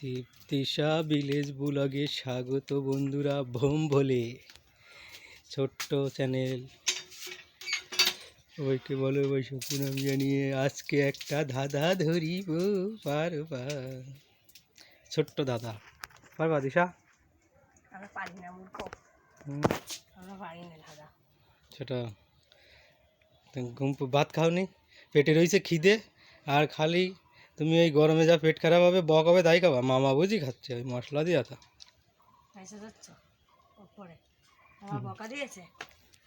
তৃপ্তিশা village ব্লগে স্বাগত বন্ধুরা ভোম বলে ছোট্ট চ্যানেল। ওইকে বলো বৈশাখ পুনম জানিয়ে আজকে একটা ধাঁধা ধরিব পারবা। ছোট্ট দাদা পারবা দিশা? সেটা ঘুম ভাত খাওনি? পেটে রয়েছে খিদে আর খালি তুমি ওই গরমে যা পেট খারাপ হবে বক হবে তাই খাবা? মামা বুঝি খাচ্ছে ওই মশলা দিয়ে তা।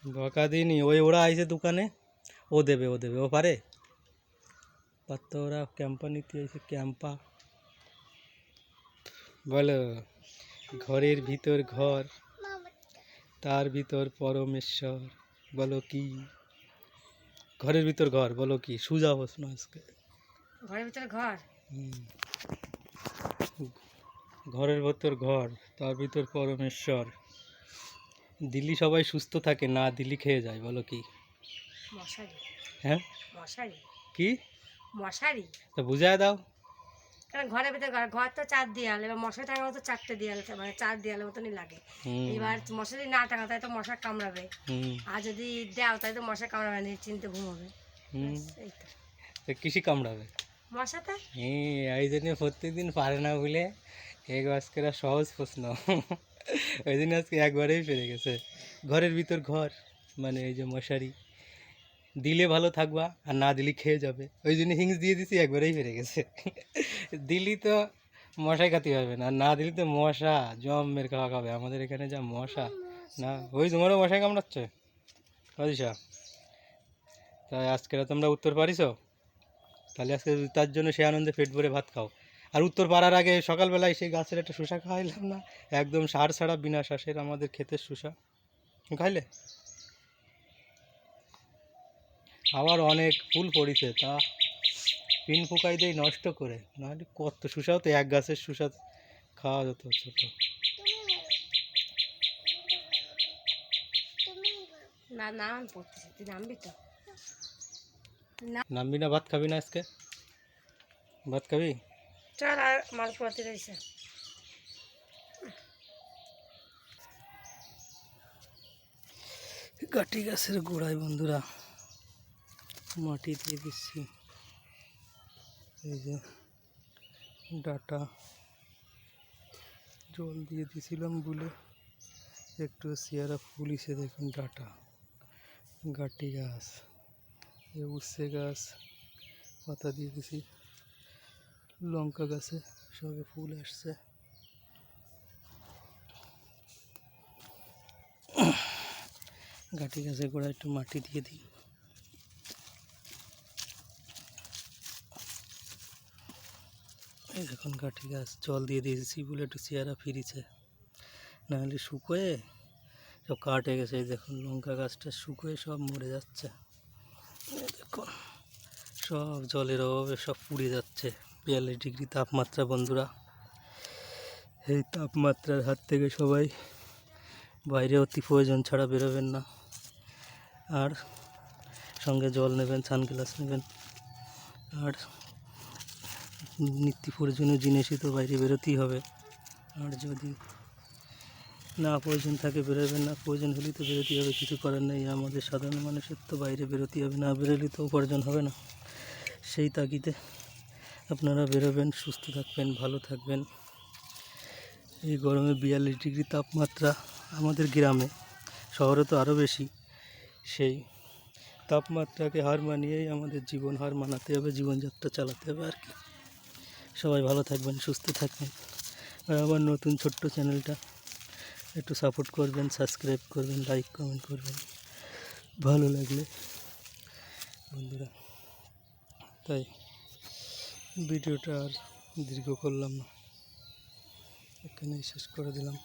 বকা দিইনি ওই ওরা আইছে দোকানে ও দেবে ও দেবে ও পারে? পারতো ওরা ক্যাম্পা নিতে আইছে ক্যাম্পা। বলো ঘরের ভিতর ঘর তার ভিতর পরমেশ্বর বলো কি? ঘরের ভিতর ঘর বলো কি? সুজা প্রশ্ন আজকে। ঘরের ভিতরে ঘর? ঘরের ভিতর ঘর তার ভিতর পরমেশ্বর। দিল্লি সবাই সুস্থ থাকে না দিল্লি খেয়ে যায় বলো কি? মশারি। হ্যাঁ? মশারি? কি? মশারি? তো বুঝায় দাও। কারণ ঘরের ভিতরে ঘর ঘর তো চার দেয়াল এবার মশারি টাঙানো তো চারটে দেয়াল মানে চার দেয়ালের মতনই লাগে। এবার মশারি না টাঙা তাই তো মশা কামড়াবে। আর যদি দাও তাই তো মশা কামড়াবে না চিনতে ঘুমাবে। হুম। এই তো। তো কৃষি কামড়াবে? হ্যাঁ এই জন্য প্রত্যেকদিন পারে না বলে এক আজকের সহজ প্রশ্ন। ওই জন্য আজকে একবারেই পেরে গেছে। ঘরের ভিতর ঘর মানে এই যে মশারি, দিলে ভালো থাকবা, আর না দিলে খেয়ে যাবে। ওই জন্য হিংস দিয়ে দিছি, একবারেই পেরে গেছে। দিলি তো মশাই খাতে পারবে না না দিলে তো মশা জমের খাওয়া খাবে। আমাদের এখানে যা মশা, না, ওই তোমারও মশাই কামড়াচ্ছে? অদিশা তাই আজকে তোমরা উত্তর পারিছো? তাহলে আজকে তার জন্য সে আনন্দে পেট ভরে ভাত খাও। আর উত্তর পাড়ার আগে সকালবেলায় সেই গাছের একটা শুষা খাওয়াইলাম না, একদম সার ছাড়া বিনা শ্বাসের আমাদের ক্ষেতের শুষা খাইলে? আবার অনেক ফুল পড়িছে, তা পিন ফুকাই দিয়ে নষ্ট করে। নাহলে কত শুষাও তো এক গাছের শুষা খাওয়া যেত ছোট। না না পড়তেছি, তুই নামবি তো। নামবি না ভাত খাবি না আজকে ভাত খাবি চল আর মাল পড়তে রয়েছে কাটি গাছের গোড়ায় বন্ধুরা মাটি দিয়ে দিচ্ছি এই যে ডাটা জল দিয়ে দিছিলাম বলে একটু চেয়ারা ফুলিছে দেখুন ডাটা গাটি গাছ এই উচ্ছে গাছ, পাতা দিয়ে দিছি। লঙ্কা গাছে সবে ফুল আসছে। গাটি গাছের গোড়ায় একটু মাটি দিয়ে দিই। এখন গাটি গাছ, জল দিয়ে দিয়েছি বলে একটু চেয়ারা ফিরিছে। নাহলে শুকোয়ে সব কাটে গেছে দেখুন লঙ্কা গাছটা শুকোয়ে সব মরে যাচ্ছে। সব জলের অভাবে সব পুড়ে যাচ্ছে। বিয়াল্লিশ ডিগ্রি তাপমাত্রা, বন্ধুরা। এই তাপমাত্রার হাত থেকে সবাই বাইরে অতি প্রয়োজন ছাড়া বেরোবেন না। আর সঙ্গে জল নেবেন, সানগ্লাস নেবেন। আর নিত্য প্রয়োজনীয় জিনিসই তো বাইরে বেরোতেই হবে। আর যদি না, প্রয়োজন থাকে বেরোবেন না, প্রয়োজন হলেই তো বেরোতেই হবে, কিছু করার নেই। আমাদের সাধারণ মানুষের তো বাইরে বেরোতেই হবে, না বেরোলে তো উপার্জন হবে না। সেই তাগিদে আপনারা বেরোবেন, সুস্থ থাকবেন, ভালো থাকবেন। এই গরমে বিয়াল্লিশ ডিগ্রি তাপমাত্রা আমাদের গ্রামে, শহরে তো আরও বেশি। সেই তাপমাত্রাকে হার মানিয়েই আমাদের জীবন হার মানাতে হবে, জীবনযাত্রা চালাতে হবে আর কি। সবাই ভালো থাকবেন, সুস্থ থাকবেন। আর আমার নতুন ছোট্ট চ্যানেলটা একটু সাপোর্ট করবেন সাবস্ক্রাইব করবেন লাইক কমেন্ট করবেন। ভালো লাগলে। বন্ধুরা, তাই ভিডিওটা আর দীর্ঘ করলাম না। এখানেই শেষ করে দিলাম।